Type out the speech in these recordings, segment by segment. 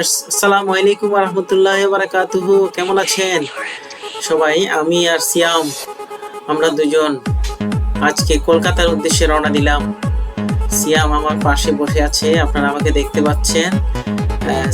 আসসালামু আলাইকুম রহমতুল্লাহ বারাকাতুহু কেমন আছেন? সবাই, আমি আর সিয়াম, আমরা দুজন আজকে কলকাতার উদ্দেশ্যে রওনা দিলাম। সিয়াম আমার পাশে বসে আছে, আপনারা আমাকে দেখতে পাচ্ছেন।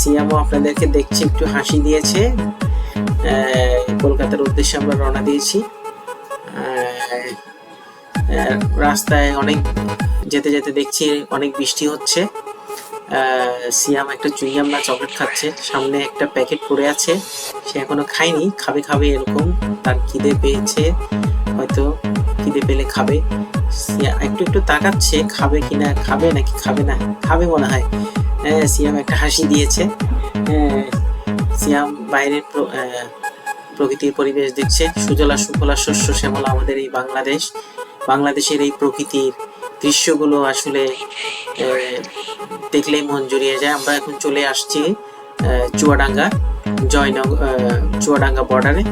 সিয়ামও আপনাদেরকে দেখছি, একটু হাসি দিয়েছে। কলকাতার উদ্দেশ্যে আমরা রওনা দিয়েছি। রাস্তায় অনেক যেতে যেতে দেখছি, অনেক বৃষ্টি হচ্ছে। সিয়াম একটা চুইয়াম না চকলেট খাচ্ছে। সামনে একটা প্যাকেট পড়ে আছে। সে এখনও খায়নি। খাবে খাবে এরকম। তার খিদে পেয়েছে। হয়তো খিদে পেলে খাবে। একটু একটু তাকাচ্ছে। খাবে কিনা খাবে নাকি খাবে না? খাবে মনে হয়। হ্যাঁ, সিয়াম একটা হাসি দিয়েছে। হ্যাঁ, সিয়াম বাইরের প্রকৃতির পরিবেশ দেখছে। সুজলা সুফলা শস্য শ্যামলা আমাদের এই বাংলাদেশ। বাংলাদেশের এই প্রকৃতির দৃশ্যগুলো আসলে দেখলেই মন জুড়িয়ে যায়। আমরা এখন চলে আসছি চুয়াডাঙ্গা জয়নগর চুয়াডাঙ্গা বর্ডারে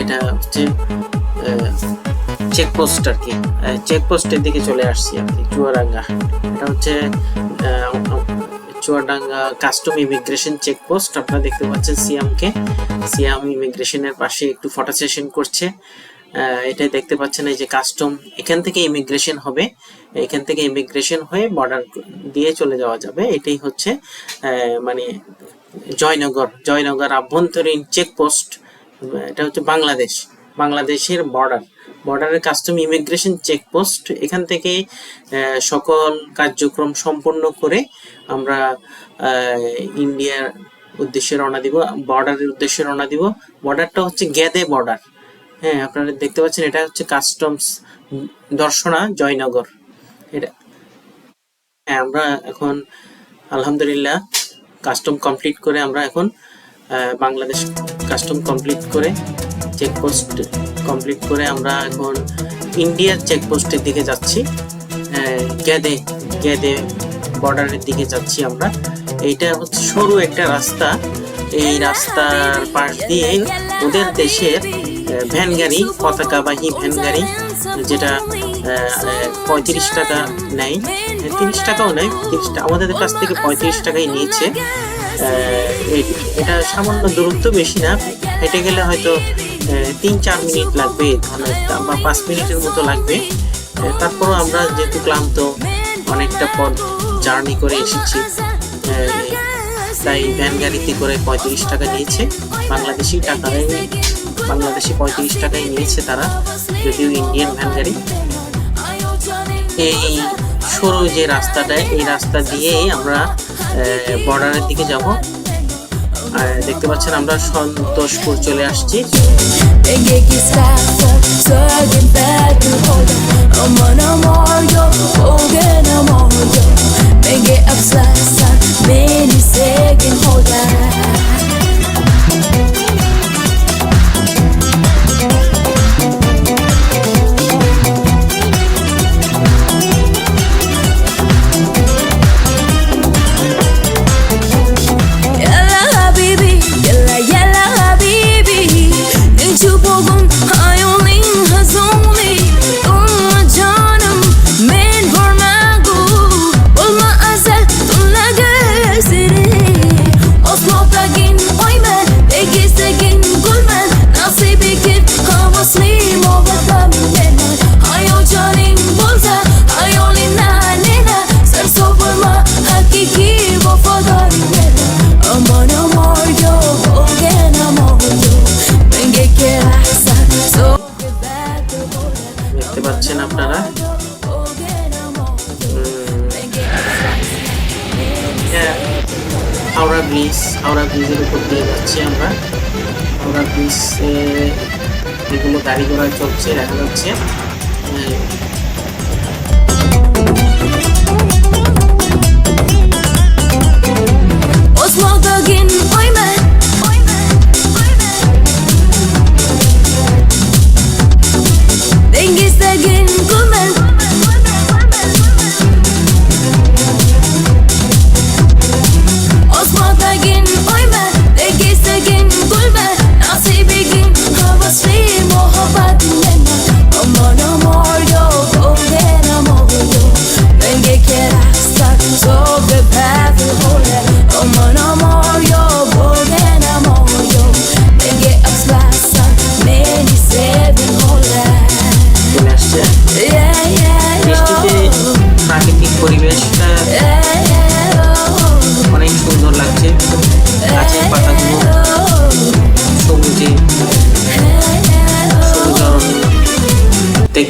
এটা হচ্ছে চেকপোস্ট আর কি চেকপোস্টের দিকে চলে আসছি আর কি চুয়াডাঙ্গা। এটা হচ্ছে চুয়াডাঙ্গা কাস্টম ইমিগ্রেশন চেকপোস্ট আপনারা দেখতে পাচ্ছেন সিয়ামকে। সিয়াম ইমিগ্রেশনের পাশে একটু ফটো সেশন করছে। আহ, এটা দেখতে পাচ্ছেন এই যে কাস্টম এখান থেকে ইমিগ্রেশন হবে। এখান থেকে ইমিগ্রেশন হয়ে বর্ডার দিয়ে চলে যাওয়া যাবে। এটাই হচ্ছে মানে জয়নগর জয়নগর আভ্যন্তরীণ চেকপোস্ট এটা হচ্ছে বাংলাদেশ বাংলাদেশের বর্ডার বর্ডারের কাস্টম ইমিগ্রেশন চেকপোস্ট এখান থেকে সকল কার্যক্রম সম্পন্ন করে আমরা ইন্ডিয়ার উদ্দেশ্যে রওনা দিব বর্ডারের উদ্দেশ্যে রওনা দিব। বর্ডারটা হচ্ছে গেদে বর্ডার হ্যাঁ আপনারা দেখতে পাচ্ছেন, এটা হচ্ছে কাস্টমস দর্শনা, জয়নগর। এটা হ্যাঁ আমরা এখন, আলহামদুলিল্লাহ কাস্টম কমপ্লিট করে আমরা এখন বাংলাদেশ কাস্টম কমপ্লিট করে চেকপোস্ট কমপ্লিট করে আমরা এখন ইন্ডিয়ার চেকপোস্টের দিকে যাচ্ছি। গেদে গেদে বর্ডারের দিকে যাচ্ছি আমরা। এইটা হচ্ছে সরু একটা রাস্তা। এই রাস্তার পাশ দিয়ে ওদের দেশের ভ্যান গাড়ি পতাকাবাহী ভ্যান গাড়ি, যেটা পঁয়ত্রিশ টাকা নেয়। তিরিশ টাকাও নেয়, তিরিশ আমাদের কাছ থেকে পঁয়ত্রিশ টাকাই নিয়েছে। এটা সামান্য দূরত্ব বেশি না, হেঁটে গেলে হয়তো তিন চার মিনিট লাগবে বা পাঁচ মিনিটের মতো লাগবে। তারপরও আমরা যেহেতু ক্লান্ত, অনেকটা পথ জার্নি করে এসেছি তাই ভ্যান গাড়িতে করে পঁয়ত্রিশ টাকা নিয়েছে। বাংলাদেশি টাকায় বাংলাদেশি পঁয়ত্রিশ টাকায় নিয়েছে তারা যদিও ইন্ডিয়ান ভ্যান গাড়ি এই সরু যে রাস্তাটা এই রাস্তা দিয়েই আমরা বর্ডারের দিকে যাব। আর দেখতে পাচ্ছেন আমরা সন্তোষপুর চলে আসছি। Yo, পাচ্ছেন আপনারা। এটা হাওড়া ব্রিজ হাওড়া ব্রিজের উপর দিয়ে যাচ্ছি আমরা। হাওড়া ব্রিজ এগুলো গাড়ি ঘোড়া চলছে, দেখা যাচ্ছে।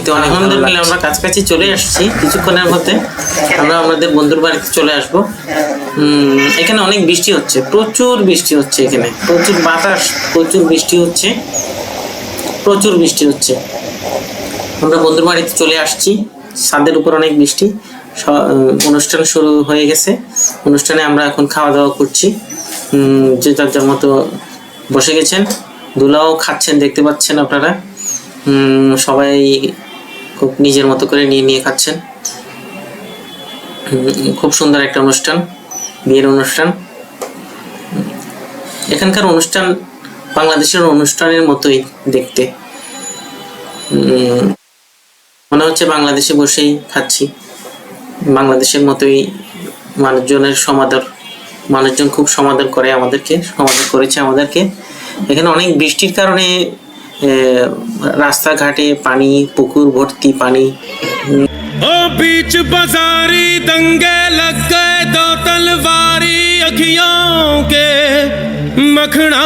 দেখতে অনেক আলহামদুলিল্লাহ আমরা কাছাকাছি চলে আসছি কিছুক্ষণের মধ্যে আমরা আমাদের বন্ধুর বাড়িতে চলে আসব। এখানে অনেক বৃষ্টি হচ্ছে প্রচুর বৃষ্টি হচ্ছে এখানে। প্রচুর বাতাস প্রচুর বৃষ্টি হচ্ছে প্রচুর বৃষ্টি হচ্ছে। আমরা বন্ধুর বাড়িতে চলে আসছি ছাদের উপর অনেক বৃষ্টি। অনুষ্ঠান শুরু হয়ে গেছে। অনুষ্ঠানে আমরা এখন খাওয়া দাওয়া করছি যে যার যার মতো বসে গেছেন। দুলাও খাচ্ছেন দেখতে পাচ্ছেন আপনারা। সবাই খুব নিজের মতো করে নিয়ে নিয়ে খাচ্ছেন। খুব সুন্দর একটা অনুষ্ঠান, বিয়ের অনুষ্ঠান। এখানকার অনুষ্ঠান বাংলাদেশের অনুষ্ঠানের মতোই দেখতে। মনে হচ্ছে বাংলাদেশে বসেই খাচ্ছি। বাংলাদেশের মতোই মানুষজনের সমাদর, মানুষজন খুব সমাদর করে আমাদেরকে, সমাদর করেছে আমাদেরকে। এখানে অনেক বৃষ্টির কারণে রাস্তাঘাটে পানি পুকুর ভর্তি পানি ओ बीच बाजारी दंगे लग गए दो तलवारी अखियों के मखना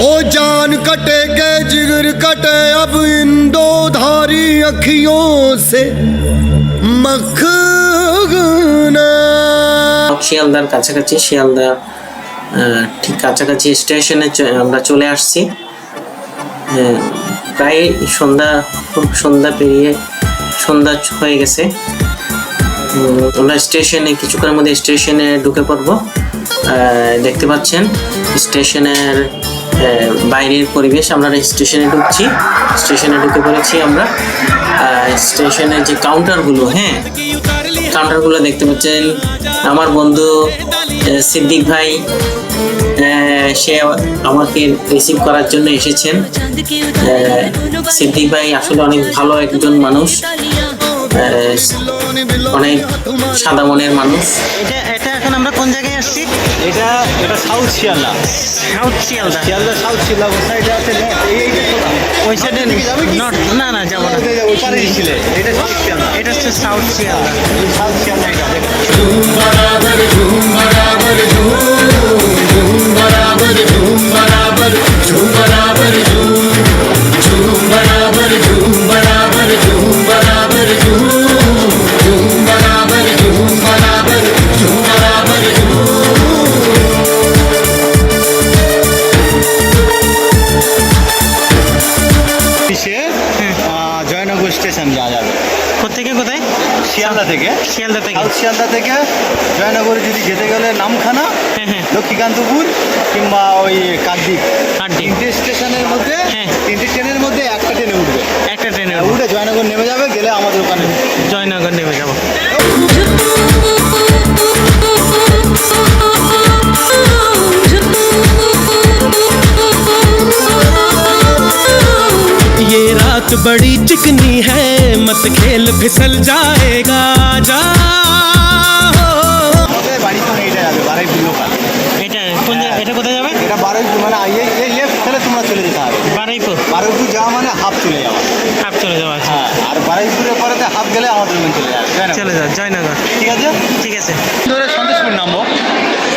ओ जान कटेगे जिगर कटे अब इन दो धारी अखियों से मखना শিয়ালদার কাছাকাছি, শিয়ালদা ঠিক কাছাকাছি স্টেশনে আমরা চলে আসছি। প্রায় সন্ধ্যা, খুব সন্ধ্যা পেরিয়ে সন্ধ্যা হয়ে গেছে। আমরা স্টেশনে, কিছুক্ষণের মধ্যে স্টেশনে ঢুকে পড়ব। দেখতে পাচ্ছেন, স্টেশনের বাইরের পরিবেশ। আমরা স্টেশনে ঢুকছি, স্টেশনে ঢুকে পড়েছি আমরা। স্টেশনের যে কাউন্টারগুলো হ্যাঁ কাউন্টারগুলো দেখতে পাচ্ছেন। আমার বন্ধু সিদ্দিক ভাই সে আমাকে রিসিভ করার জন্য এসেছেন। সিদ্দিক ভাই আসলে অনেক ভালো একজন মানুষ। অনেক সাদা মনের মানুষ এটা এটা এখন আমরা কোন জায়গায় আসছি এটা এটা south Sealdah south Sealdah Sealdah south Sealdah ওই সাইডে আছে। ওই সাইডে না না যাব না ওই পারে ছিলে এটা সাউথ শিয়ালদা এটা হচ্ছে সাউথ শিয়ালদা সাউথ শিয়ালদা এটা দেখো কোথায় শিয়ালদা থেকে। শিয়ালদা থেকে। শিয়ালদা থেকে জয়নগরে যদি যেতে গেলে নামখানা হ্যাঁ হ্যাঁ। লক্ষ্মীকান্তপুর কিংবা ওই কাকদ্বীপ। কাকদ্বীপ। তিনটে স্টেশনের মধ্যে হ্যাঁ। তিনটে ট্রেনের মধ্যে একটা ট্রেনে উঠবে। একটা ট্রেনে উঠে জয়নগর নেমে যাবে গেলে আমাদের ওখানে। জয়নগর নেমে যাব। পরেতে হাফ গেলে আমাদের ওখানে চলে যাবে জয়নগর। চলে যাও জয়নগর ঠিক আছে ঠিক আছে ধরে সন্তোষপুর নামবো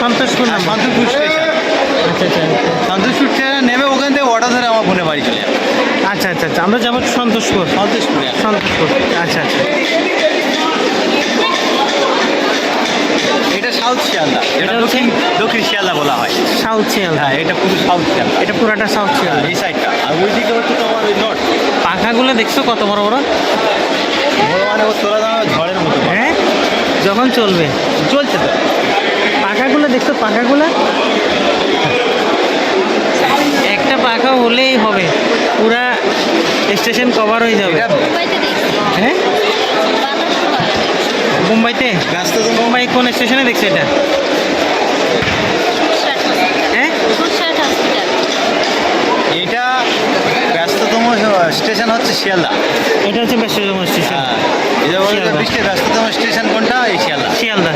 সন্তোষপুর নাম সন্তোষপুর স্টেশন আচ্ছা আচ্ছা। সন্তোষপুর স্টেশনে নেমে ওখান থেকে অটো ধরে আমার বোনের বাড়ি চলে যাবে আচ্ছা আচ্ছা আচ্ছা। আমরা যাব সন্তোষপুর। সন্তোষপুরে। সন্তোষপুর। আচ্ছা আচ্ছা। এটা সাউথ শিয়ালদা। এটা দক্ষিণ দক্ষিণ শিয়ালদা বলা হয়। সাউথ শিয়ালদা। হ্যাঁ এটা পুরো সাউথ শিয়ালদা। এটা পুরাটা সাউথ হ্যাঁ, শিয়ালদা। এই সাইডটা আর ওই দিকে হচ্ছে তোমার ওই নর্থ পাখাগুলো দেখছ কত বড় বড়? বড় মানে ও তোলা দামে ঝড়ের মতো হ্যাঁ? যখন চলবে। চলছে তো। পাখাগুলো দেখছ পাখাগুলো? একটা হলেই হবে। পুরা স্টেশন কভার হয়ে যাবে। হ্যাঁ? মুম্বাইতে? মুম্বাই কোন স্টেশনে দেখছ এটা? হ্যাঁ? এটা ব্যস্ততম স্টেশন হচ্ছে শিয়ালদা। এটা হচ্ছে ব্যস্ততম স্টেশন। হ্যাঁ ব্যস্ততম স্টেশন কোনটা এই শিয়ালদা। শিয়ালদা।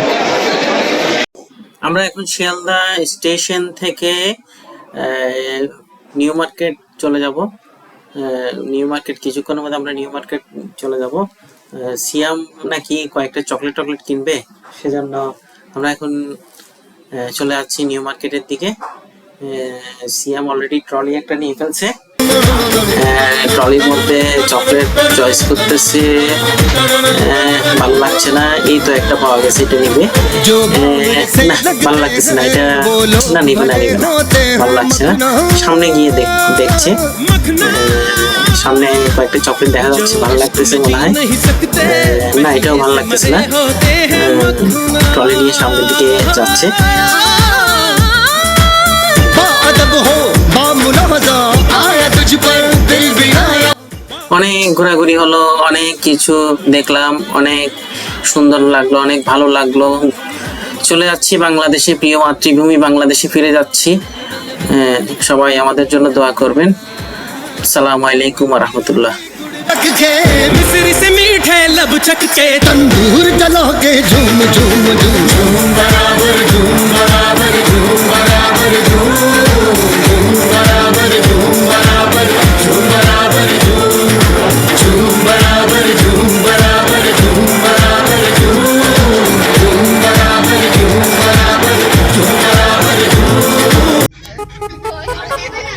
আমরা এখন শিয়ালদা স্টেশন থেকে আহ, নিউ মার্কেট চলে যাব। নিউ মার্কেট কিছুক্ষণের মধ্যে আমরা নিউ মার্কেট চলে যাব। সিয়াম নাকি কয়েকটা চকলেট টকলেট কিনবে সেজন্য আমরা এখন চলে যাচ্ছি নিউ মার্কেটের দিকে। সিয়াম অলরেডি ট্রলি একটা নিয়ে ফেলছে। ট্রলির মধ্যে চকলেট চয়েস করতেছে। লাগছে না এই তো একটা পাওয়া গেছে এটা নিবে। না ভালো লাগতেছে না এটা না নিবে না নিবে না। ভালো লাগছে না। সামনে গিয়ে দেখছে। সামনে কয়েকটা চকলেট দেখা যাচ্ছে ভালো লাগতেছে মনে হয়। না এটাও ভালো লাগতেছে না। ট্রলি নিয়ে সামনের দিকে যাচ্ছে। অনেক ঘোরাঘুরি হলো অনেক কিছু দেখলাম অনেক সুন্দর লাগলো অনেক ভালো লাগলো চলে যাচ্ছি বাংলাদেশে প্রিয় মাতৃভূমি বাংলাদেশে ফিরে যাচ্ছি আহ, সবাই আমাদের জন্য দোয়া করবেন সালামু আলাইকুম রহমতুল্লাহ रख के मिस्री से मीठे लब चख के तंदूर जला के झूम झूम झूम झूम बराबर Oh,